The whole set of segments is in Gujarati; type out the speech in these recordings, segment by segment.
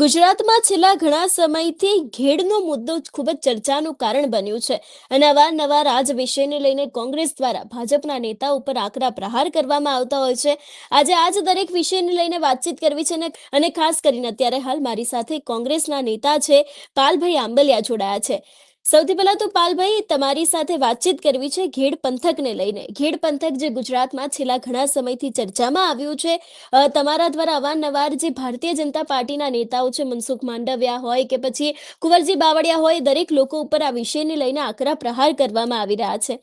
ગુજરાતમાં છેલ્લા ઘણા સમયથી ઘેડનો મુદ્દો ખૂબ જ ચર્ચાનું કારણ બન્યું છે અને અવારનવાર આ જ વિષયને લઈને કોંગ્રેસ દ્વારા ભાજપના નેતા ઉપર આકરા પ્રહાર કરવામાં આવતા હોય છે. આજે આ જ દરેક વિષયને લઈને વાતચીત કરવી છે અને ખાસ કરીને અત્યારે હાલ મારી સાથે કોંગ્રેસના નેતા છે પાલભાઈ આંબલિયા જોડાયા છે. સૌથી પહેલા તો પાલભાઈ, તમારી સાથે વાતચીત કરવી છે ઘેડ પંથકને લઈને. ઘેડ પંથક જે ગુજરાતમાં છેલ્લા ઘણા સમયથી ચર્ચામાં આવ્યું છે તમારા દ્વારા અવારનવાર જે ભારતીય જનતા પાર્ટીના નેતાઓ છે, મનસુખ માંડવિયા હોય કે પછી કુંવરજી બાવળિયા હોય, દરેક લોકો ઉપર આ વિષયને લઈને આકરા પ્રહાર કરવામાં આવી રહ્યા છે.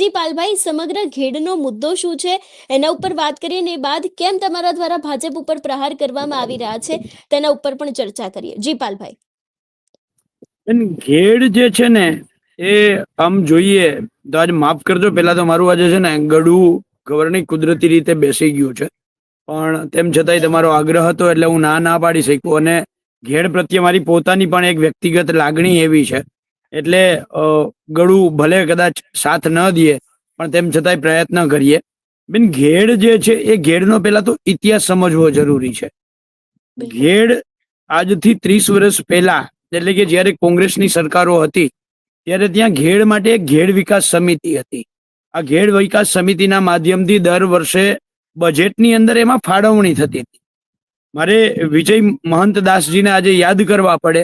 જી પાલભાઈ, સમગ્ર ઘેડનો મુદ્દો શું છે? એના ઉપર વાત કરીએ ને એ બાદ કેમ તમારા દ્વારા ભાજપ ઉપર પ્રહાર કરવામાં આવી રહ્યા છે? તેના ઉપર પણ ચર્ચા કરીએ. જી પાલભાઈ. ઘેડ જે છે ને એ આમ જોઈએ તો આજ માફ કરજો પેલા તો મારું આજે છે ને ગળું ગવર્નિંગ કુદરતી રીતે બેસી ગયું છે. પણ તેમ છતાંય તમારો આગ્રહ હતો એટલે હું ના ના પાડી શકું અને ઘેડ પ્રત્યે મારી પોતાની પણ એક વ્યક્તિગત લાગણી એવી છે. એટલે ગળું ભલે કદાચ સાથ ન દે પણ તેમ છતાંય પ્રયત્ન કરીએ. બેન ઘેડ જે છે એ ઘેડનો પહેલા તો ઇતિહાસ સમજવો જરૂરી છે. ઘેડ આજથી ત્રીસ વર્ષ પહેલા એટલે કે જ્યારે કોંગ્રેસની સરકારો હતી, ત્યારે ત્યાં ઘેડ માટે ઘેડ વિકાસ સમિતિ હતી. આ ઘેડ વિકાસ સમિતિના માધ્યમથી દર વર્ષે બજેટની અંદર એમાં ફાળવણી થતી હતી. મારે વિજય મહંત દાસજીને આજે યાદ કરવા પડે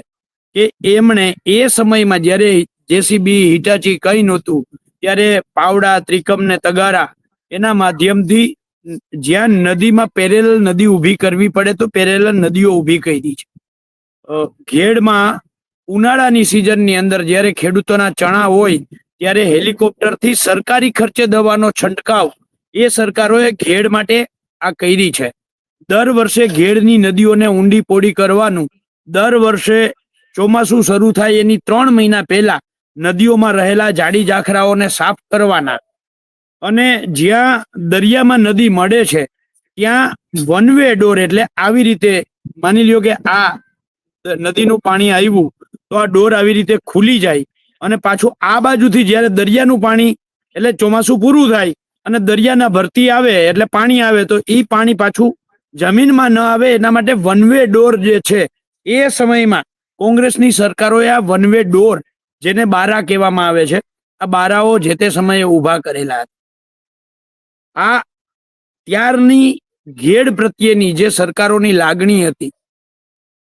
કે એમણે એ સમયમાં જ્યારે જેસીબી, હિટાચી કઈ નહોતું, ત્યારે પાવડા, ત્રિકમ ને તગારા એના માધ્યમથી જ્યાં નદીમાં પેરેલ નદી ઊભી કરવી પડે તો પેરેલ નદીઓ ઊભી કરી છે ઘેડમાં ઉનાળાની સિઝનની અંદર જ્યારે ખેડૂતોના ચણા હોય, ત્યારે હેલિકોપ્ટરથી સરકારી ખર્ચે દવાનો છંટકાવ એ સરકારોએ ઘેડ માટે આ કરી છે. દર વર્ષે ઘેડની નદીઓને ઊંડી પોડી કરવાનું, દર વર્ષે ચોમાસું શરૂ થાય એની ત્રણ મહિના પહેલા નદીઓમાં રહેલા જાડી જાખરાઓને સાફ કરવાના. અને જ્યાં દરિયામાં નદી મળે છે, ત્યાં વન વે ડોર એટલે આવી રીતે માની લ્યો કે આ નદીનું પાણી આવ્યું, તો આ ડોર આવી રીતે ખુલી જાય અને પાછું આ બાજુથી જ્યારે દરિયાનું પાણી એટલે ચોમાસું પૂરું થાય અને દરિયાના ભરતી આવે એટલે પાણી આવે, તો એ પાણી પાછું જમીનમાં ન આવે, એના માટે વન વે ડોર જે છે, એ સમયમાં કોંગ્રેસની સરકારોએ આ વન વે ડોર જેને બારા કહેવામાં આવે છે, આ બારાઓ જે તે સમયે ઊભા કરેલા આ ત્યારની ઘેડ પ્રત્યેની જે સરકારોની લાગણી હતી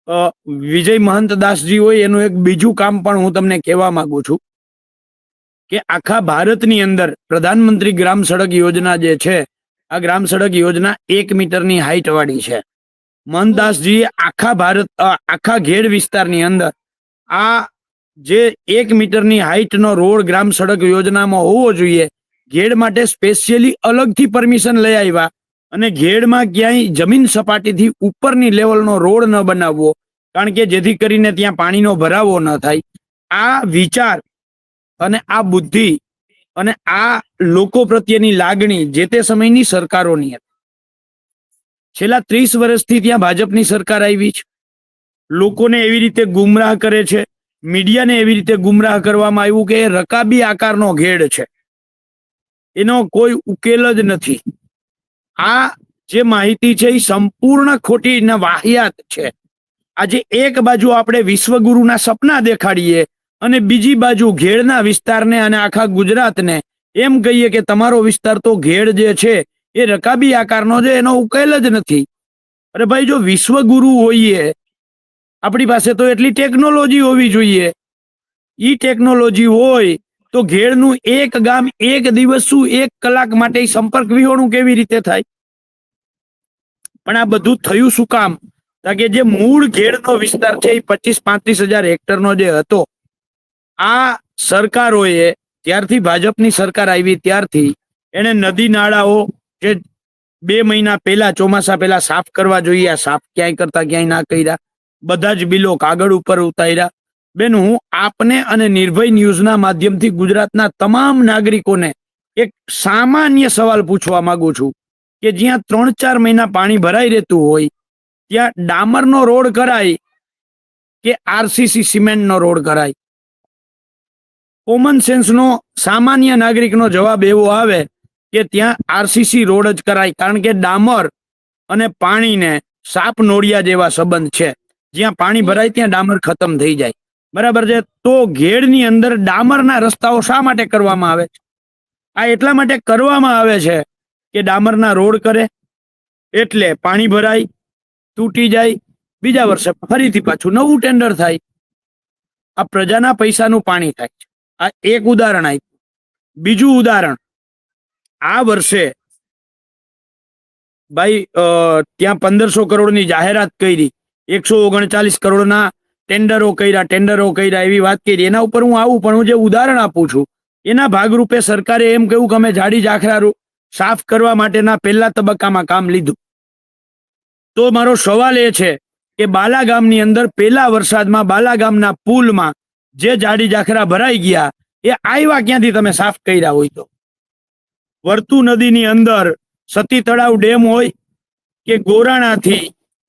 વિજય મહંતદાસજી હોય એનું એક બીજું કામ પણ હું તમને કહેવા માંગુ છું કે આખા ભારતની અંદર પ્રધાનમંત્રી ગ્રામ સડક યોજના જે છે, આ ગ્રામ સડક યોજના એક મીટરની હાઈટ વાળી છે. મહંતદાસજીએ આખા ભારત આખા ઘેડ વિસ્તારની અંદર આ જે એક મીટરની હાઈટનો રોડ ગ્રામ સડક યોજનામાં હોવો જોઈએ, ઘેડ માટે સ્પેશિયલી અલગથી પરમિશન લઈ આવ્યા. અને ઘેડમાં ક્યાંય જમીન સપાટીથી ઉપરની લેવલનો રોડ ન બનાવવો, કારણ કે જેથી કરીને ત્યાં પાણીનો ભરાવો ન થાય. આ વિચાર અને આ બુદ્ધિ અને આ લોકો પ્રત્યેની લાગણી જે તે સમયની સરકારોની હતી. છેલ્લા ત્રીસ વર્ષથી ત્યાં ભાજપની સરકાર આવી છે. લોકોને એવી રીતે ગુમરાહ કરે છે. મીડિયાને એવી રીતે ગુમરાહ કરવામાં આવ્યું કે રકાબી આકારનો ઘેડ છે. એનો કોઈ ઉકેલ જ નથી. આ જે માહિતી છે એ સંપૂર્ણ ખોટી ને વાહિયાત છે. આજે એક બાજુ આપણે વિશ્વગુરુના સપના દેખાડીએ અને બીજી બાજુ ઘેડના વિસ્તારને અને આખા ગુજરાતને એમ કહીએ કે તમારો વિસ્તાર તો ઘેડ જે છે એ રકાબી આકારનો છે, એનો ઉકેલ જ નથી. અરે ભાઈ, જો વિશ્વગુરુ હોઈએ, આપણી પાસે તો એટલી ટેકનોલોજી હોવી જોઈએ. ઈ ટેકનોલોજી હોય તો ઘેડનું એક ગામ એક દિવસ શું એક કલાક માટે સંપર્ક વિહોણું કેવી રીતે થાય? પણ આ બધું થયું શું કામ? કે જે મૂળ ઘેડનો વિસ્તાર છે એ પચીસ પાંત્રીસ હજાર હેક્ટરનો જે હતો, આ સરકારોએ ત્યારથી ભાજપની સરકાર આવી ત્યારથી એને નદી નાળાઓ જે બે મહિના પહેલા ચોમાસા પહેલા સાફ કરવા જોઈએ, આ સાફ ક્યાંય કરતા, ક્યાંય ના કર્યા, બધા જ બિલો કાગળ ઉપર ઉતાર્યા. બેન, હું આપને અને નિર્ભય ન્યૂઝના માધ્યમથી ગુજરાતના તમામ નાગરિકોને એક સામાન્ય સવાલ પૂછવા માંગુ છું. કે જ્યાં ત્રણ ચાર મહિના પાણી ભરાઈ રહેતું હોય, ત્યાં ડામરનો રોડ કરાય કે આરસીસી સિમેન્ટનો રોડ કરાય? કોમન સેન્સનો સામાન્ય નાગરિકનો જવાબ એવો આવે કે ત્યાં આરસીસી રોડ જ કરાય, કારણ કે ડામર અને પાણીને સાપ નોળિયા જેવા સંબંધ છે. જ્યાં પાણી ભરાય ત્યાં ડામર ખતમ થઈ જાય. બરાબર છે? તો ઘેડની અંદર ડામરના રસ્તાઓ શા માટે કરવામાં આવે છે? આ એટલા માટે કરવામાં આવે છે કે ડામરના રોડ કરે, એટલે પાણી ભરાય, તૂટી જાય, બીજા વર્ષે ફરીથી પાછું નવું ટેન્ડર થાય. આ પ્રજાના પૈસાનું પાણી થાય છે. આ એક ઉદાહરણ આપ્યું. બીજું ઉદાહરણ. આ વર્ષે ભાઈ ત્યાં પંદરસો કરોડની જાહેરાત કરી, એકસો ઓગણચાલીસ કરોડના ટેન્ડરો કર્યા ટેન્ડરો કર્યા એવી વાત કરી. એના ઉપર હું આવું, પણ હું જે ઉદાહરણ આપું છું, એના ભાગરૂપે સરકારે એમ કહ્યું કે અમે જાડી જાખરા સાફ કરવા માટેના પહેલા તબક્કામાં કામ લીધું. તો મારો સવાલ એ છે કે બાલા ગામની અંદર પહેલા વરસાદમાં બાલા ગામના પુલમાં જે જાડી જાખરા ભરાઈ ગયા, એ આવ્યા ક્યાંથી તમે સાફ કર્યા હોય તો? વર્તુ નદીની અંદર સતી તળાવ ડેમ હોય કે ગોરાણાથી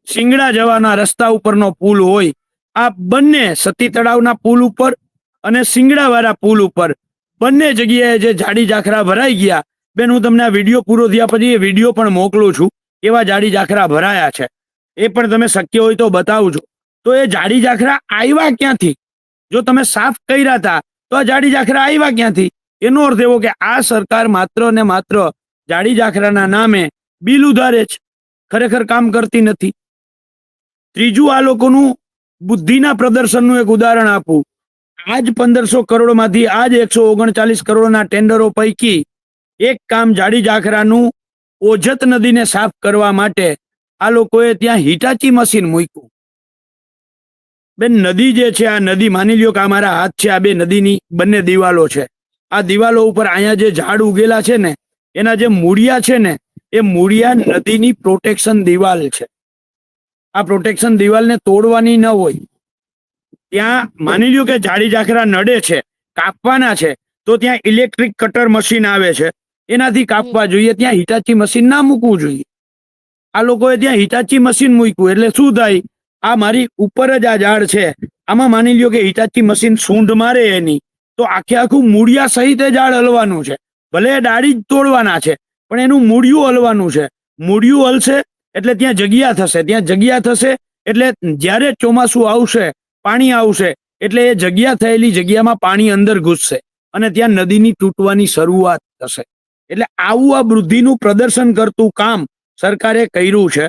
સિંગડા જવાના રસ્તા ઉપરનો પુલ હોય, આ બંને સતી તળાવના પુલ ઉપર અને સિંગડાવાળા પુલ ઉપર બંને જગ્યાએ જે જાડી જાખરા ભરાઈ ગયા બેન, હું તમને આ વીડિયો પૂરો થયા પછી એ વીડિયો પણ મોકલું છું. એવા જાડી જાખરા ભરાયા છે. એ પણ તમે શક્ય હોય તો બતાવજો તો એ જાડી જાખરા આવ્યા ક્યાંથી? જો તમે સાફ કર્યા હતા તો આ જાડી જાખરા આવ્યા ક્યાંથી? એનો અર્થ એવો કે આ સરકાર માત્ર ને માત્ર જાડી જાખરાના નામે બિલ ઉધારે છે. ખરેખર કામ કરતી નથી. ત્રીજું, આ લોકોનું બુદ્ધિના પ્રદર્શનનું એક ઉદાહરણ આપું. આજ પંદરસો કરોડમાંથી આજ એકસો ઓગણચાલીસ કરોડના ટેન્ડરો પૈકી એક કામ જાડી જાખરાનું ઓજત નદીને સાફ કરવા માટે આ લોકોએ ત્યાં હિટાચી મશીન મૂક્યું. બેન નદી જે છે, આ નદી માની લ્યો કે આ મારા હાથ છે, આ બે નદીની બંને દિવાલો છે. આ દિવાલો ઉપર અહીંયા જે ઝાડ ઉગેલા છે ને, એના જે મૂળિયા છે ને, એ મૂળિયા નદીની પ્રોટેક્શન દિવાલ છે. આ પ્રોટેક્શન દિવાલને તોડવાની ન હોય. ત્યાં માની લ્યો કે જાડી જાખરા નડે છે, કાપવાના છે, તો ત્યાં ઇલેક્ટ્રિક કટર મશીન આવે છે. એનાથી કાપવા જોઈએ, ત્યાં હિટાચી મશીન ના મૂકવું જોઈએ. આ લોકોએ ત્યાં હિટાચી મશીન મૂક્યું, એટલે શું થાય? આ મારી ઉપર જ આ ઝાડ છે. આમાં માની લ્યો કે હિટાચી મશીન સૂંઢ મારે એની, તો આખે આખું મૂળિયા સહિત ઝાડ હલવાનું છે. ભલે ડાળી જ તોડવાના છે, પણ એનું મૂળિયું હલવાનું છે. મૂળિયું હલશે એટલે ત્યાં જગ્યા થશે. ત્યાં જગ્યા થશે એટલે જ્યારે ચોમાસું આવશે, પાણી આવશે, એટલે એ જગ્યા થયેલી જગ્યામાં પાણી અંદર ઘૂસશે અને ત્યાં નદીની તૂટવાની શરૂઆત થશે. એટલે આવું આ વૃદ્ધિનું પ્રદર્શન કરતું કામ સરકારે કર્યું છે.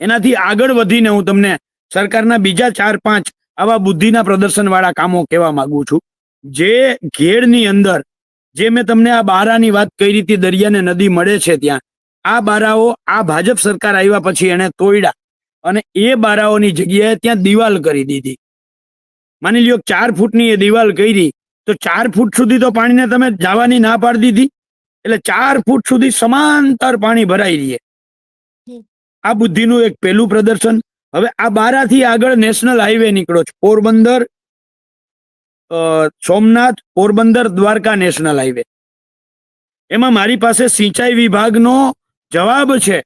એનાથી આગળ વધીને હું તમને સરકારના બીજા ચાર પાંચ આવા બુદ્ધિના પ્રદર્શન વાળા કામો કહેવા માંગુ છું. જે ઘેડની અંદર, જે મેં તમને આ બારાની વાત કરી હતી, દરિયાને નદી મળે છે ત્યાં, આ બારાઓ આ ભાજપ સરકાર આવ્યા પછી એને તોડ્યા અને એ બારાઓની જગ્યાએ ત્યાં દિવાલ કરી દીધી. માની લ્યો, ચાર ફૂટની એ દિવાલ કરી, તો ચાર ફૂટ સુધી તો પાણીને તમે જવાની ના પાડી દીધી? એટલે ચાર ફૂટ સુધી સમાંતર પાણી ભરાઈ રહીએ. આ બુદ્ધિનું એક પહેલું પ્રદર્શન. હવે આ બારાથી આગળ નેશનલ હાઈવે નીકળો છે. Porbandar Somnath Porbandar Dwarka national highway. એમાં મારી પાસે સિંચાઈ વિભાગનો જવાબ છે.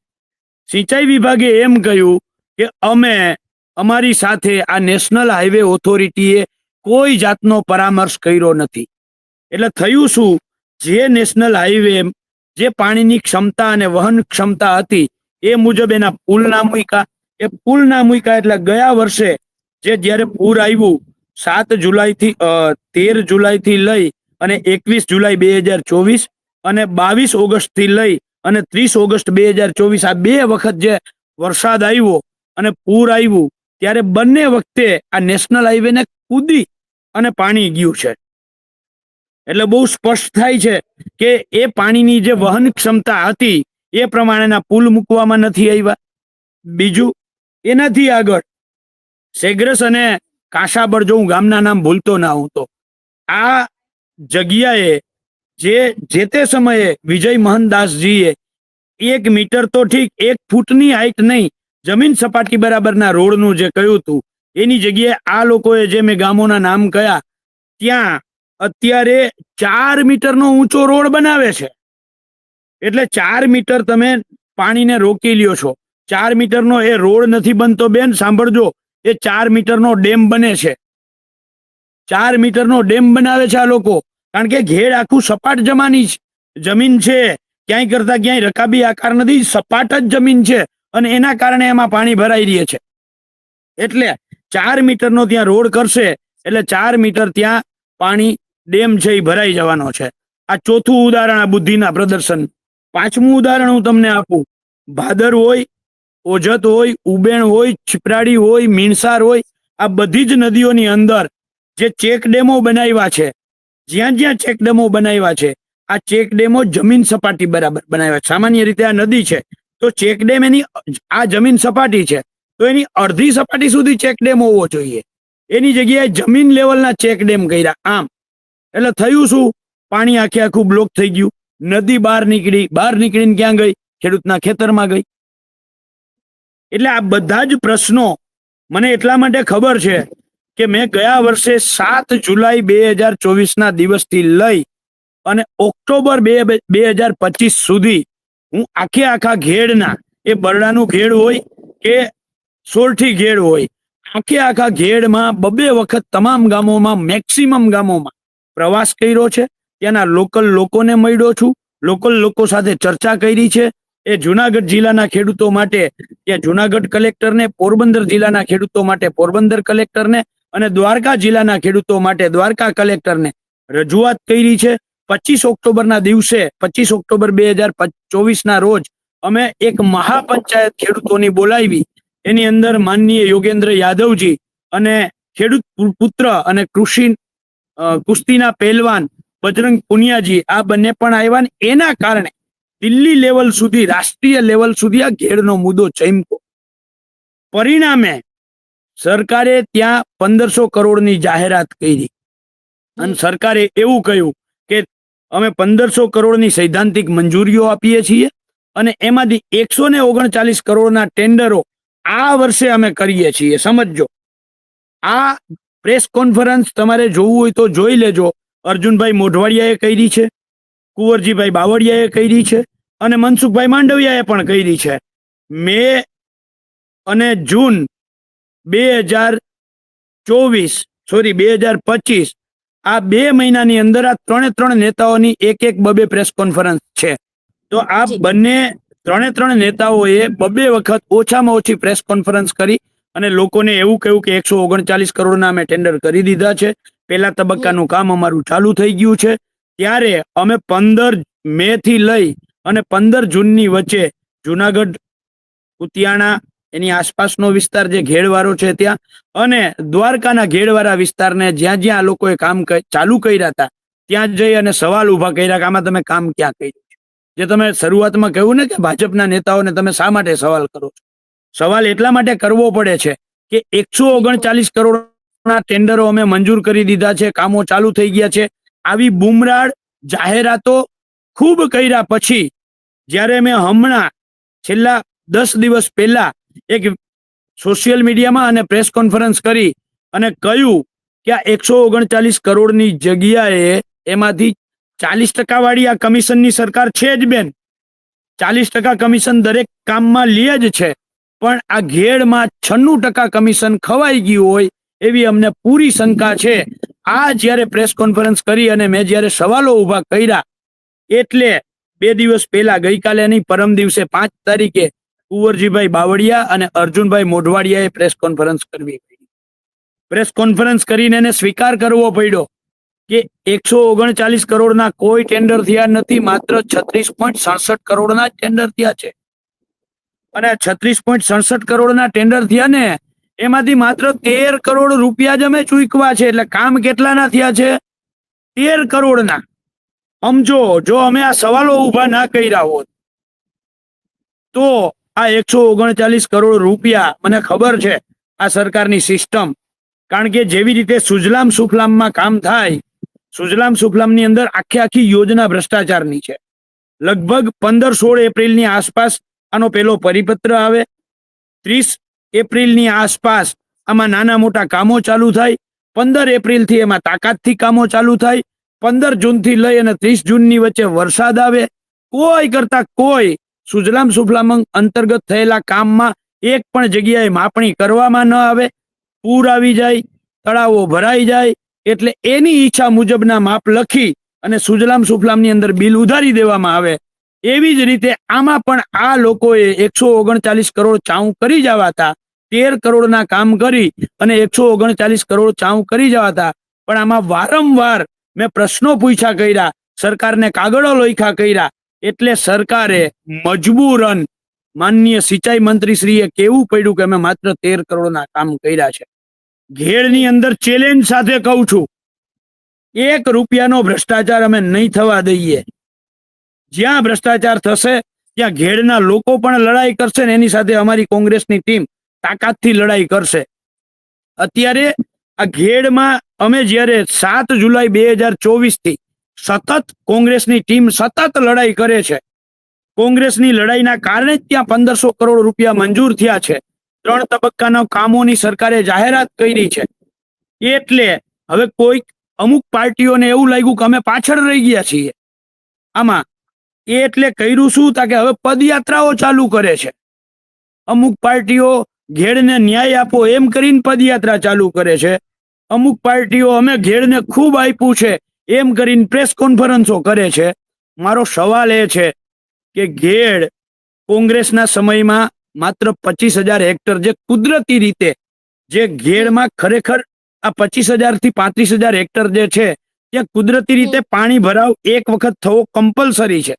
સિંચાઈ વિભાગે એમ કહ્યું કે અમે અમારી સાથે આ નેશનલ હાઈવે ઓથોરિટીએ કોઈ જાતનો પરામર્શ કર્યો નથી. એટલે થયું શું? જે નેશનલ હાઈવે જે પાણીની ક્ષમતા અને વહન ક્ષમતા હતી, એ મુજબ એના પુલ ના મૂક્યા. એ પુલ ના મૂક્યા એટલે ગયા વર્ષે જે જ્યારે પૂર આવ્યું, સાત જુલાઈથી તેર જુલાઈથી લઈ અને એકવીસ જુલાઈ બે હજાર ચોવીસ અને બાવીસ ઓગસ્ટથી લઈ અને ત્રીસ ઓગસ્ટ બે હજાર ચોવીસ આ બે વખત જે વરસાદ આવ્યો અને પૂર આવ્યું, ત્યારે બંને વખતે આ નેશનલ હાઈવેને કૂદી અને પાણી ગયું છે. એટલે બહુ સ્પષ્ટ થાય છે કે એ પાણીની જે વહન ક્ષમતા હતી, એ પ્રમાણેના પુલ મૂકવામાં નથી આવ્યા. બીજું, એનાથી આગળ, સેગ્રસ અને કાશાબર જો હું ગામના નામ ભૂલતો ના હું તો, આ જગ્યાએ જે જે તે સમયે વિજય મોહનદાસજીએ એક મીટર તો ઠીક એક ફૂટની હાઈટ નહીં, જમીન સપાટી બરાબરના રોડનું જે કહ્યું હતું, એની જગ્યાએ આ લોકોએ જે મેં ગામોના નામ કયા ત્યાં અત્યારે ચાર મીટરનો ઊંચો રોડ બનાવે છે. એટલે ચાર મીટર તમે પાણીને રોકી લ્યો છો. ચાર મીટરનો એ રોડ નથી બનતો બેન, સાંભળજો. એ ચાર મીટરનો ડેમ બને છે. ચાર મીટરનો ડેમ બનાવે છે આ લોકો. કારણ કે ઘેડ આખું સપાટ જમાની જમીન છે. ક્યાંય કરતા ક્યાંય રકાબી આકાર નથી. સપાટ જ જમીન છે અને એના કારણે એમાં પાણી ભરાઈ રહે છે. એટલે ચાર મીટરનો ત્યાં રોડ કરશે. એટલે ચાર મીટર ત્યાં પાણી ડેમ છે એ ભરાઈ જવાનો છે. આ ચોથું ઉદાહરણ આ બુદ્ધિના પ્રદર્શન. પાંચમું ઉદાહરણ હું તમને આપું. ભાદર હોય, ઓજત હોય, ઉબેણ હોય છીપરાડી હોય, મીણસાર હોય, આ બધી જ નદીઓની અંદર જે ચેક ડેમો બનાવ્યા છે, જ્યાં જ્યાં ચેક ડેમો બનાવ્યા છે, આ ચેક ડેમો જમીન સપાટી બરાબર બનાવ્યા સામાન્ય રીતે આ નદી છે. તો ચેક ડેમ એની આ જમીન સપાટી છે. તો એની અડધી સપાટી સુધી ચેક ડેમ હોવો જોઈએ. એની જગ્યાએ જમીન લેવલના ચેક ડેમ કર્યા. આમ એટલે થયું શું? પાણી આખે આખું બ્લોક થઈ ગયું. નદી બહાર નીકળી. બહાર નીકળીને ક્યાં ગઈ? ખેડૂતના ખેતરમાં ગઈ. એટલે આ બધા જ પ્રશ્નો મને એટલા માટે ખબર છે કે મેં ગયા વર્ષે સાત જુલાઈ બે હજાર ચોવીસના દિવસથી લઈ અને ઓક્ટોબર બે બે હજાર પચીસ સુધી હું આખે આખા ઘેડના, એ બરડાનું ઘેડ હોય કે સોરઠી ઘેડ હોય, આખે આખા ઘેડમાં બબે વખત તમામ ગામોમાં, મેક્સિમમ ગામોમાં પ્રવાસ કર્યો છે. ત્યાંના લોકલ લોકોને મળ્યો છું. લોકલ લોકો સાથે ચર્ચા કરી છે. એ જુનાગઢ જિલ્લાના ખેડૂતો માટે ત્યાં જુનાગઢ કલેક્ટરને, પોરબંદર જિલ્લાના ખેડૂતો માટે, પોરબંદર કલેક્ટરને અને દ્વારકા જિલ્લાના ખેડૂતો માટે, દ્વારકા કલેક્ટરને રજૂઆત કરી છે. પચીસ ઓક્ટોબરના દિવસે, પચીસ ઓક્ટોબર બે હજાર ચોવીસના રોજ અમે એક મહાપંચાયત ખેડૂતોની બોલાવી. એની અંદર માનનીય યોગેન્દ્ર યાદવજી અને ખેડૂત પુત્ર અને કૃષિ કુસ્તીના પહેલવાન બજરંગ પુનિયાજી આ બંને પણ આવ્યા ને એના કારણે દિલ્હી લેવલ સુધી, રાષ્ટ્રીય લેવલ સુધી આ ઘેડનો મુદ્દો ચમકો પરિણામે સરકારે ત્યાં પંદરસો કરોડની જાહેરાત કરી અને સરકારે એવું કહ્યું કે અમે પંદરસો કરોડની સૈદ્ધાંતિક મંજૂરીઓ આપીએ છીએ અને એમાંથી એકસો ને ઓગણચાલીસ કરોડના ટેન્ડરો આ વર્ષે અમે કરીએ છીએ. સમજજો. આ પ્રેસ કોન્ફરન્સ તમારે જોવું હોય તો જોઈ લેજો. અર્જુનભાઈ મોઢવાડિયાએ કરી છે. કુંવરજીભાઈ બાવળિયાએ કરી છે. અને મનસુખભાઈ માંડવિયાએ પણ કરી છે. મે અને જૂન બે હજાર ચોવીસ સોરી બે હજાર પચીસ આ બે મહિનાની અંદર આ ત્રણે ત્રણ નેતાઓની એક એક બબે પ્રેસ કોન્ફરન્સ છે. તો આ બંને ત્રણે ત્રણ નેતાઓએ બબે વખત ઓછામાં ઓછી પ્રેસ કોન્ફરન્સ કરી. અને લોકોને એવું કહ્યું કે એકસો ઓગણચાલીસ કરોડના અમે ટેન્ડર કરી દીધા છે. પહેલા તબક્કાનું કામ અમારું ચાલુ થઈ ગયું છે. ત્યારે અમે પંદર મે થી લઈ અને પંદર જૂનની વચ્ચે જુનાગઢ કુતિયાણા એની આસપાસનો વિસ્તાર જે ઘેડવાળો છે ત્યાં અને દ્વારકાના ઘેડવાળા વિસ્તારને જ્યાં જ્યાં આ લોકોએ કામ ચાલુ કર્યા હતા, ત્યાં જઈ અને સવાલ ઊભા કર્યા કે આમાં તમે કામ ક્યાં કર્યું છે? જે તમે શરૂઆતમાં કહ્યું ને કે ભાજપના નેતાઓને તમે શા માટે સવાલ કરો છો? સવાલ એટલા માટે કરવો પડે છે કે એકસો ઓગણચાલીસ કરોડના ટેન્ડરો અમે મંજૂર કરી દીધા છે, કામો ચાલુ થઈ ગયા છે. આવી બુમરાળ જાહેરાતો ખૂબ કર્યા પછી જ્યારે મેં હમણાં છેલ્લા દસ દિવસ પહેલા એક સોશિયલ મીડિયામાં અને પ્રેસ કોન્ફરન્સ કરી અને કહ્યું કે આ એકસો ઓગણચાલીસ કરોડની જગ્યાએ એમાંથી ચાલીસ ટકા વાળી આ કમિશનની સરકાર છે જ બેન. ચાલીસ ટકા કમિશન દરેક કામમાં લે જ છે. પણ આ ઘેડમાં છન્નું ટકા કમિશન ખવાઈ ગયું હોય એવી અમને પૂરી શંકા છે. આ જ્યારે પ્રેસ કોન્ફરન્સ કરી અને મેં જ્યારે સવાલો ઊભા કર્યા, એટલે બે દિવસ પહેલા, ગઈકાલે નહીં, પરમ દિવસે પાંચ તારીખે કુંવરજીભાઈ બાવળિયા અને અર્જુનભાઈ મોઢવાડિયાએ પ્રેસ કોન્ફરન્સ કરવી પડી. પ્રેસ કોન્ફરન્સ કરીને એને સ્વીકાર કરવો પડ્યો કે એકસો ઓગણચાલીસ કરોડના કોઈ ટેન્ડર થયા નથી, માત્ર છત્રીસ પોઈન્ટ સડસઠ કરોડના ટેન્ડર થયા છે. અને છત્રીસ પોઈન્ટ સડસઠ કરોડના ટેન્ડર થયા ને, એમાંથી માત્ર તેર કરોડ રૂપિયા જ અમે ચૂકવા છે. એટલે કામ કેટલાના થયા છે? તેર કરોડના. સમજો જો અમે આ સવાલો ઊભા ના કર્યા હોત, તો આ એકસો ઓગણચાલીસ કરોડ રૂપિયા, મને ખબર છે, આ સરકારની સિસ્ટમ. કારણ કે જેવી રીતે સુજલામ સુફલામમાં કામ થાય, સુજલામ સુફલામની અંદર આખી આખી યોજના ભ્રષ્ટાચારની છે. લગભગ પંદર સોળ એપ્રિલની આસપાસ આનો પેલો પરિપત્ર આવે. ત્રીસ એપ્રિલની આસપાસ આમાં નાના મોટા કામો ચાલુ થાય. પંદર એપ્રિલથી એમાં તાકાતથી કામો ચાલુ થાય. પંદર જૂનથી લઈ અને ત્રીસ જૂનની વચ્ચે વરસાદ આવે. કોઈ કરતા કોઈ સુજલામ સુફલામ અંતર્ગત થયેલા કામમાં એક પણ જગ્યાએ માપણી કરવામાં ન આવે. પૂર આવી જાય, તળાવો ભરાઈ જાય, એટલે એની ઈચ્છા મુજબના માપ લખી અને સુજલામ સુફલામની અંદર બિલ ઉધારી દેવામાં આવે. એવી જ રીતે આમાં પણ આ લોકોએ એકસો ઓગણચાલીસ કરોડ ચાઉ કરી જવાતા તેર કરોડના કામ કરી અને એકસો ઓગણચાલીસ કરોડ ચાઉ કરી જવાતા પણ આમાં વારંવાર મેં પ્રશ્નો પૂછ્યા કર્યા, સરકારને કાગળો લોખ્યા કર્યા, એટલે સરકારે મજબૂરન માનનીય સિંચાઈ મંત્રીશ્રીએ કેવું પડ્યું કે અમે માત્ર તેર કરોડના કામ કર્યા છે. ઘેડની અંદર ચેલેન્જ સાથે કહું છું, એક રૂપિયાનો ભ્રષ્ટાચાર અમે નહીં થવા દઈએ. જ્યાં ભ્રષ્ટાચાર થશે, ત્યાં ઘેડના લોકો પણ લડાઈ કરશે ને એની સાથે અમારી કોંગ્રેસની ટીમ તાકાતથી લડાઈ કરશે. અત્યારે આ ઘેડમાં અમે જ્યારે સાત જુલાઈ બે હજાર ચોવીસથી સતત કોંગ્રેસની ટીમ સતત લડાઈ કરે છે. કોંગ્રેસની લડાઈના કારણે જ ત્યાં પંદરસો કરોડ રૂપિયા મંજૂર થયા છે. ત્રણ તબક્કાના કામોની સરકારે જાહેરાત કરી છે. એટલે હવે કોઈક અમુક પાર્ટીઓને એવું લાગ્યું કે અમે પાછળ રહી ગયા છીએ. આમાં એ એટલે કર્યું શું? તા કે હવે પદયાત્રાઓ ચાલુ કરે છે. અમુક પાર્ટીઓ ઘેડને ન્યાય આપો એમ કરીને પદયાત્રા ચાલુ કરે છે. અમુક પાર્ટીઓ અમે ઘેડને ખૂબ આપ્યું છે એમ કરીને પ્રેસ કોન્ફરન્સો કરે છે. મારો સવાલ એ છે કે ઘેડ કોંગ્રેસના સમયમાં માત્ર પચીસ હજાર હેક્ટર જે કુદરતી રીતે જે ઘેડમાં ખરેખર આ પચીસ હજારથી પાંત્રીસ હજાર હેક્ટર જે છે, ત્યાં કુદરતી રીતે પાણી ભરાવ એક વખત થવો કમ્પલસરી છે.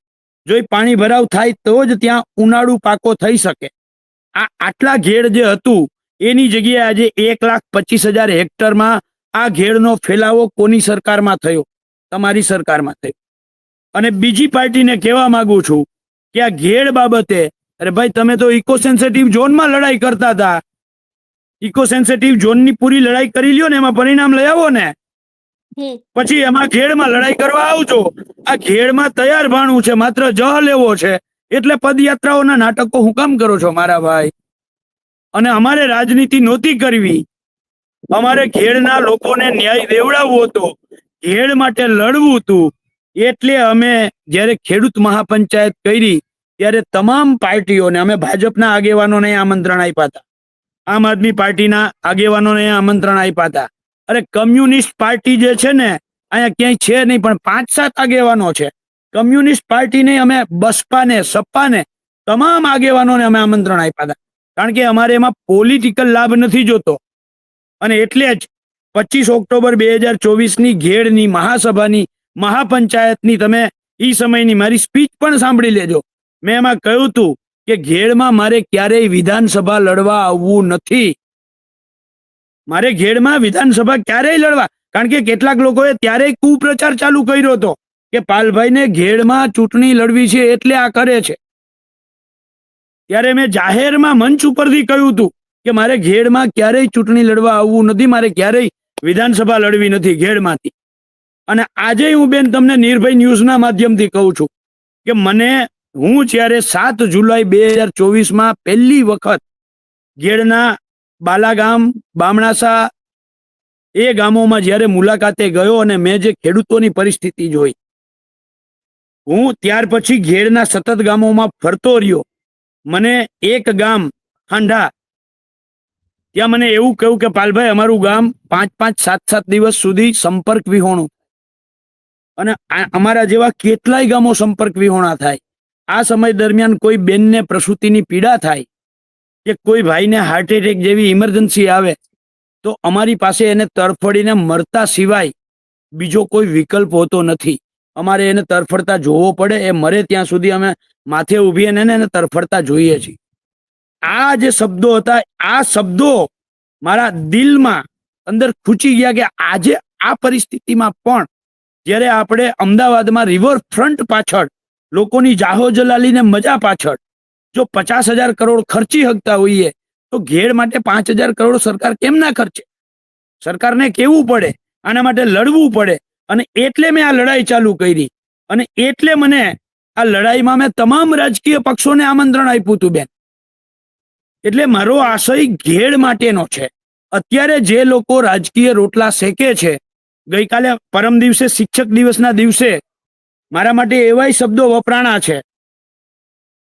જો એ પાણી ભરાવ થાય તો જ ત્યાં ઉનાળુ પાકો થઈ શકે. આ આટલા ઘેડ જે હતું, એની જગ્યાએ આજે એક લાખ પચીસ હજાર હેક્ટરમાં આ ઘેડનો ફેલાવો કોની સરકારમાં થયો? તમારી સરકારમાં થયો. અને બીજી પાર્ટીને કહેવા માંગુ છું કે આ ઘેડ બાબતે, અરે ભાઈ, તમે તો ઇકો સેન્સિટિવ ઝોનમાં લડાઈ કરતા હતા. ઇકો સેન્સિટિવ ઝોનની પૂરી લડાઈ કરી લ્યો ને, એમાં પરિણામ લઈ આવો ને. પછી એમાં ઘેડમાં લડાઈ કરવા આવજો. આ ઘેડમાં તૈયાર ભાણું છે, માત્ર જહ લેવો છે. એટલે પદયાત્રાઓના નાટકો હું કામ કરો છો, મારા ભાઈ? અને અમારે રાજનીતિ નહોતી કરવી. અમારે ઘેડના લોકોને ન્યાય દેવડાવવો હતો. ઘેડ માટે લડવું હતું. એટલે અમે જ્યારે ખેડૂત મહાપંચાયત કરી, ત્યારે તમામ પાર્ટીઓને, અમે ભાજપના આગેવાનોને આમંત્રણ આપ્યા હતા. આમ આદમી પાર્ટીના આગેવાનોને આમંત્રણ આપ્યા હતા. અરે કમ્યુનિસ્ટ પાર્ટી જે છે ને, અહીંયા ક્યાંય છે નહીં, પણ પાંચ સાત આગેવાનો છે. કમ્યુનિસ્ટ પાર્ટીને અમે બસપાને, સપ્પાને તમામ આગેવાનોને અમે આમંત્રણ આપ્યા હતા. કારણ કે અમારે એમાં પોલિટિકલ લાભ નથી જોતો. અને એટલે જ પચીસ ઓક્ટોબર બે હજાર ચોવીસની ઘેડની મહાસભાની, મહાપંચાયતની તમે એ સમયની મારી સ્પીચ પણ સાંભળી લેજો. મેં એમાં કહ્યું હતું કે ઘેડમાં મારે ક્યારેય વિધાનસભા લડવા આવવું નથી. મારે ઘેડમાં વિધાનસભા ક્યારેય લડવા, કારણ કે કેટલાક લોકોએ ત્યારે કુપ્રચાર ચાલુ કર્યો હતો કે પાલભાઈને ઘેડમાં ચૂંટણી લડવી છે એટલે આ કરે છે. ત્યારે મેં જાહેરમાં મંચ ઉપરથી કહ્યું હતું કે મારે ઘેડમાં ક્યારેય ચૂંટણી લડવા આવવું નથી, મારે ક્યારેય વિધાનસભા લડવી નથી ઘેડમાંથી. અને આજે હું બેન તમને નિર્ભય ન્યૂઝના માધ્યમથી કહું છું કે મને, હું જ્યારે સાત જુલાઈ બે હજાર ચોવીસમાં પહેલી વખત ઘેડના બાલાગામ, બામણાસા, એ ગામોમાં જ્યારે મુલાકાતે ગયો અને મેં જે ખેડૂતોની પરિસ્થિતિ જોઈ, હું ત્યાર પછી ઘેડના સતત ગામોમાં ફરતો રહ્યો. મને એક ગામ હાંડા ત્યાં મને એવું કહ્યું કે, પાલભાઈ, અમારું ગામ પાંચ પાંચ, સાત સાત દિવસ સુધી સંપર્ક વિહોણું. અને અમારા જેવા કેટલાય ગામો સંપર્ક વિહોણા થાય. આ સમય દરમિયાન કોઈ બેનને પ્રસૂતિની પીડા થાય. કે કોઈ ભાઈને હાર્ટ એટેક જેવી ઇમરજન્સી આવે, તો અમારી પાસે એને તરફડીને મરતા સિવાય બીજો કોઈ વિકલ્પ હોતો નથી. અમારે એને તરફડતા જોવો પડે, એ મરે ત્યાં સુધી અમે માથે ઊભી એને એને તરફડતા જોઈએ છીએ. આ જે શબ્દો હતા, આ શબ્દો મારા દિલમાં અંદર ખૂચી ગયા કે આજે આ પરિસ્થિતિમાં પણ જ્યારે આપણે અમદાવાદમાં રિવરફ્રન્ટ પાછળ લોકોની જાહો જલાલીને મજા પાછળ જો પચાસ હજાર કરોડ ખર્ચી શકતા હોઈએ, તો ઘેડ માટે પાંચ હજાર કરોડ સરકાર કેમ ના ખર્ચે? સરકારને કેવું પડે? આના માટે લડવું પડે. અને એટલે મેં આ લડાઈ ચાલુ કરી. અને એટલે મને આ લડાઈમાં મેં તમામ રાજકીય પક્ષોને આમંત્રણ આપ્યું હતું, બેન. એટલે મારો આશય ઘેડ માટેનો છે. અત્યારે જે લોકો રાજકીય રોટલા શેકે છે, ગઈકાલે પરમ દિવસે શિક્ષક દિવસના દિવસે મારા માટે એવાય શબ્દો વપરાણા છે.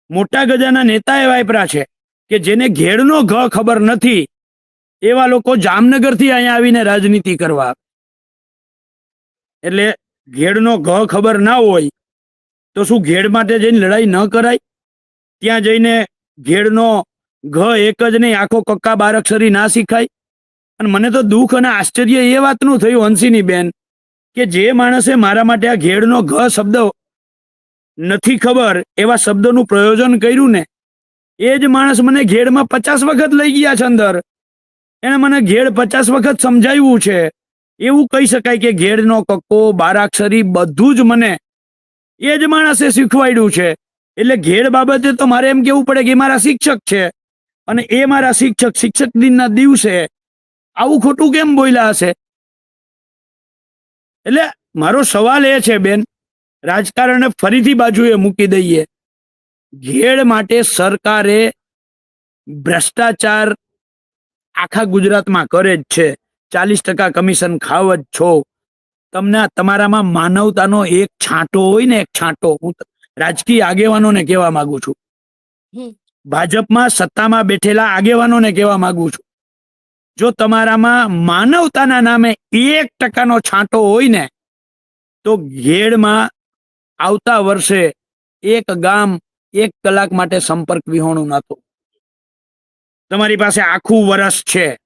મોટા ગજાના નેતા એવા વાપરા છે કે જેને ઘેડનો ઘ ખબર નથી, એવા લોકો જામનગરથી અહીંયા આવીને રાજનીતિ કરવા એટલે ઘેડનો ઘ ખબર ના હોય, તો શું ઘેડ માટે જઈને લડાઈ ન કરાય? ત્યાં જઈને ઘેડનો ઘ એક જ નહીં, આખો કક્કા બારક્ષરી ના શીખાય? અને મને તો દુઃખ અને આશ્ચર્ય એ વાતનું થયું હંસીની બેન, કે જે માણસે મારા માટે આ ઘેડનો ઘ શબ્દ નથી ખબર એવા શબ્દોનું પ્રયોજન કર્યું ને? એ જ માણસ મને ઘેડમાં પચાસ વખત લઈ ગયા છે અંદર. એને મને ઘેડ પચાસ વખત સમજાવ્યું છે. એવું કહી શકાય કે ઘેડનો કક્કો, બારાક્ષરી બધું જ મને એ જ માણસે શીખવાડ્યું છે. એટલે ઘેડ બાબતે તો મારે એમ કેવું પડે કે મારા શિક્ષક છે. અને એ મારા શિક્ષક શિક્ષક દિનના દિવસે આવું ખોટું કેમ બોલ્યા હશે? એટલે મારો સવાલ એ છે બેન રાજકારણને ફરીથી બાજુએ મૂકી દઈએ. ઘેડ માટે સરકારે ભ્રષ્ટાચાર આખા ગુજરાતમાં કરે જ છે. ચાલીસ ટકા કમિશન ખાવ જ છો. તમને તમારામાં માનવતાનો એક છાંટો હોય ને એક છાંટો હું રાજકીય આગેવાનોને કહેવા માંગુ છું. ભાજપમાં સત્તામાં બેઠેલા આગેવાનોને કહેવા માંગુ છું. જો તમારામાં માનવતાના નામે એક ટકાનો છાંટો હોય ને તો ઘેડમાં આવતા વર્ષે એક ગામ એક કલાક માટે સંપર્ક વિહોણું નહોતું તમારી પાસે આખું વર્ષ છે.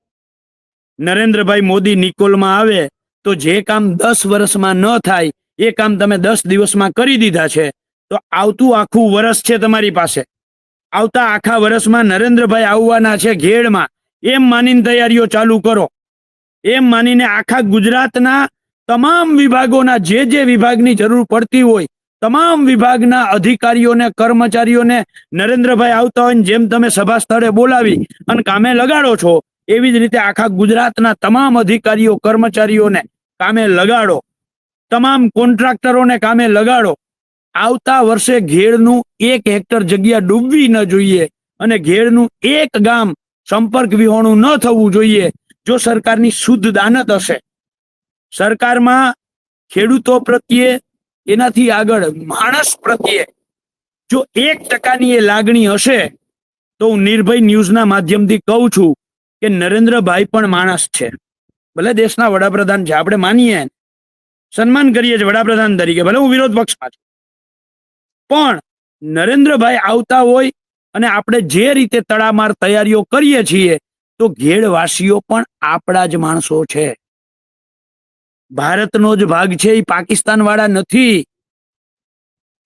નરેન્દ્રભાઈ મોદી નિકોલમાં આવે તો જે કામ દસ વર્ષમાં ન થાય, એ કામ તમે દસ દિવસમાં કરી દીધા છે. તો આવતું આખું વર્ષ છે તમારી પાસે. આવતા આખા વર્ષમાં નરેન્દ્રભાઈ આવવાના છે ઘેડમાં. એમ માનીને તૈયારીઓ ચાલુ કરો. એમ માનીને આખા ગુજરાતના તમામ વિભાગોના જે જે વિભાગની જરૂર પડતી હોય તમામ વિભાગના અધિકારીઓને, કર્મચારીઓને નરેન્દ્રભાઈ આવતા હોય જેમ તમે સભા સ્થળે બોલાવી અને કામે લગાડો છો, એવી જ રીતે આખા ગુજરાતના તમામ અધિકારીઓ, કર્મચારીઓને કામે લગાડો. તમામ કોન્ટ્રાક્ટરોને કામે લગાડો. આવતા વર્ષે ઘેડનું એક હેક્ટર જગ્યા ડૂબવી ન જોઈએ અને ઘેડનું એક ગામ સંપર્ક વિહોણું ન થવું જોઈએ. જો સરકારની શુદ્ધ દાનત હશે. સરકારમાં ખેડૂતો પ્રત્યે એનાથી આગળ માણસ પ્રત્યે જો એક ટકાની એ લાગણી હશે, તો હું નિર્ભય ન્યૂઝના માધ્યમથી કહું છું કે નરેન્દ્રભાઈ પણ માણસ છે. ભલે દેશના વડાપ્રધાન છે, આપણે માનીએ. સન્માન કરીએ છીએ વડાપ્રધાન તરીકે, ભલે હું વિરોધ પક્ષમાં છું. પણ નરેન્દ્રભાઈ આવતા હોય અને આપણે જે રીતે તડામાર તૈયારીઓ કરીએ છીએ, તો ઘેડવાસીઓ પણ આપણા જ માણસો છે. ભારતનો જ ભાગ છે એ પાકિસ્તાન વાળા નથી.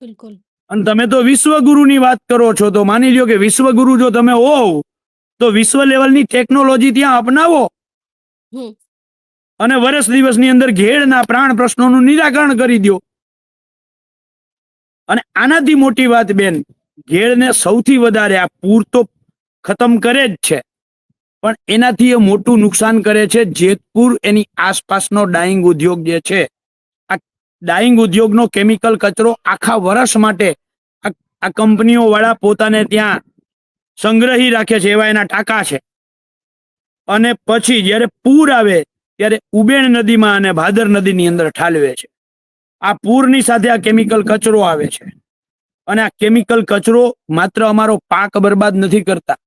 બિલકુલ. અને તમે તો વિશ્વગુરુની વાત કરો છો તો માની લ્યો કે વિશ્વગુરુ જો તમે હોવ તો વિશ્વ લેવલની ટેકનોલોજી ત્યાં અપનાવો. અને વર્ષ દિવસની અંદર ઘેડના પ્રાણ પ્રશ્નોનું નિરાકરણ કરી દો. અને આનાથી મોટી વાત બેન ઘેડને સૌથી વધારે આ પૂર તો ખતમ કરે જ છે. પણ એનાથી એ મોટું નુકસાન કરે છે. જેતપુર એની આસપાસનો ડાઈંગ ઉદ્યોગ જે છે, આ ડાઈંગ ઉદ્યોગનો કેમિકલ કચરો આખા વર્ષ માટે આ કંપનીઓ વાળા પોતાને ત્યાં સંગ્રહી રાખે છે, એવા એના ટાંકા છે. અને પછી જ્યારે પૂર આવે, ત્યારે ઉબેણ નદીમાં અને ભાદર નદીની અંદર ઠાલવે છે. આ પૂરની સાથે આ કેમિકલ કચરો આવે છે. અને આ કેમિકલ કચરો માત્ર અમારો પાક બરબાદ નથી કરતા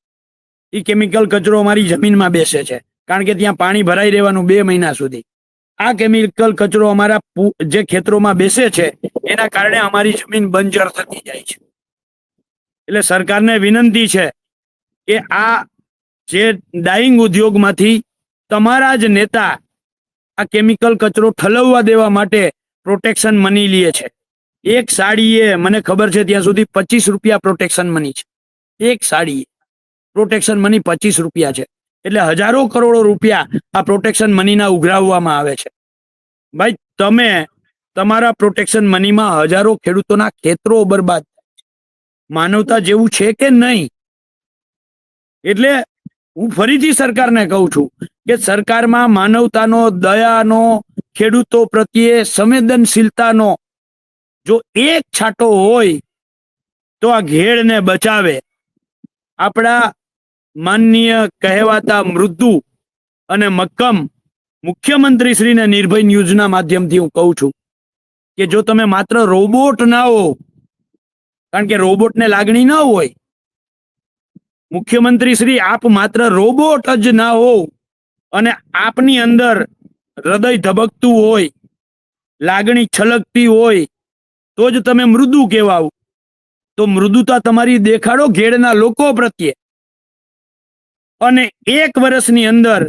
એ કેમિકલ કચરો અમારી જમીનમાં બેસે છે. કારણ કે ત્યાં પાણી ભરાઈ રહેવાનું બે મહિના સુધી. આ કેમિકલ કચરો અમારા જે ખેતરોમાં બેસે છે, એના કારણે અમારી જમીન બંજર થતી જાય છે. એટલે સરકારને વિનંતી છે કે આ જે ડાઈંગ ઉદ્યોગમાંથી તમારા જ નેતા આ કેમિકલ કચરો ઠલવવા દેવા માટે પ્રોટેક્શન મની લે છે. એક સાડીએ, મને ખબર છે, ત્યાં સુધી પચીસ રૂપિયા પ્રોટેક્શન મની છે. એક સાડીએ. પ્રોટેક્શન મની પચીસ રૂપિયા છે. એટલે હજારો કરોડો રૂપિયા આ પ્રોટેક્શન મનીના ઉઘરાવવામાં આવે છે. ભાઈ, તમે તમારા પ્રોટેક્શન મનીમાં હજારો ખેડૂતોના ખેતરો બરબાદ માનવતા જેવું છે કે નહીં? એટલે હું ફરીથી સરકારને કહું છું કે સરકારમાં માનવતાનો, દયાનો, ખેડૂતો પ્રત્યે સંવેદનશીલતાનો જો એક છાંટો હોય, તો આ ઘેડને બચાવે. આપણા માનનીય કહેવાતા મૃદુ અને મક્કમ મુખ્યમંત્રી શ્રીને નિર્ભય ન્યૂઝના માધ્યમથી હું કહું છું કે જો તમે માત્ર રોબોટ ના હો, કારણ કે રોબોટને લાગણી ન હોય મુખ્યમંત્રી શ્રી આપ માત્ર રોબોટ જ ના હો અને આપની અંદર હૃદય ધબકતું હોય, લાગણી છલકતી હોય, તો જ તમે મૃદુ કહેવાવ તો મૃદુતા તમારી દેખાડો, ઘેડના લોકો પ્રત્યે. અને એક વર્ષની અંદર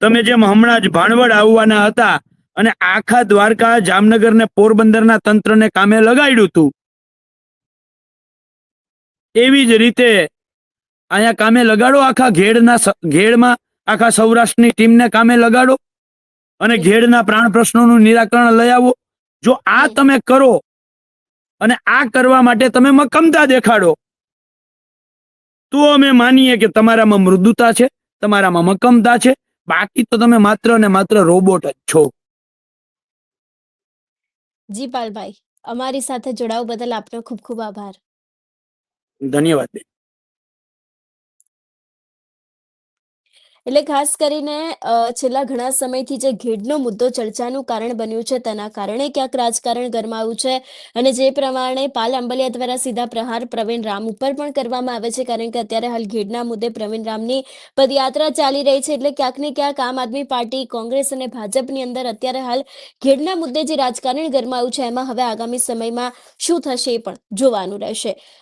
તમે જેમ હમણાં જ ભાણવડ આવવાના હતા અને આખા દ્વારકા જામનગર ને પોરબંદરના તંત્રને કામે લગાડ્યું હતું, એવી જ રીતે અહીંયા કામે લગાડો આખા ઘેડના ઘેડમાં આખા સૌરાષ્ટ્રની ટીમને કામે લગાડો અને ઘેડના પ્રાણ પ્રશ્નોનું નિરાકરણ લઈ આવો. જો આ તમે કરો અને આ કરવા માટે તમે મક્કમતા દેખાડો. તો અમે માનીએ કે તમારામાં મૃદુતા છે તમારામાં મક્કમતા છે બાકી તો તમે માત્ર ને માત્ર રોબોટ જ છો જી પાલભાઈ અમારી સાથે જોડાવ બદલ આપનો ખૂબ ખૂબ આભાર ધન્યવાદ બેન. એટલે ખાસ કરીને છેલ્લા ઘણા સમયથી જે ઘેડનો મુદ્દો ચર્ચાનું કારણ બન્યું છે તેના કારણે ક્યાંક રાજકારણ ગરમાયું છે અને જે પ્રમાણે પાલ આંબલિયા દ્વારા સીધા પ્રહાર પ્રવીણ રામ ઉપર પણ કરવામાં આવે છે, કારણ કે અત્યારે હાલ ઘેડના મુદ્દે પ્રવીણ રામની પદયાત્રા ચાલી રહી છે. એટલે ક્યાંક ને ક્યાંક આમ આદમી પાર્ટી, કોંગ્રેસ અને ભાજપની અંદર અત્યારે હાલ ઘેડના મુદ્દે જે રાજકારણ ગરમાયું છે, એમાં હવે આગામી સમયમાં શું થશે એ પણ જોવાનું રહેશે.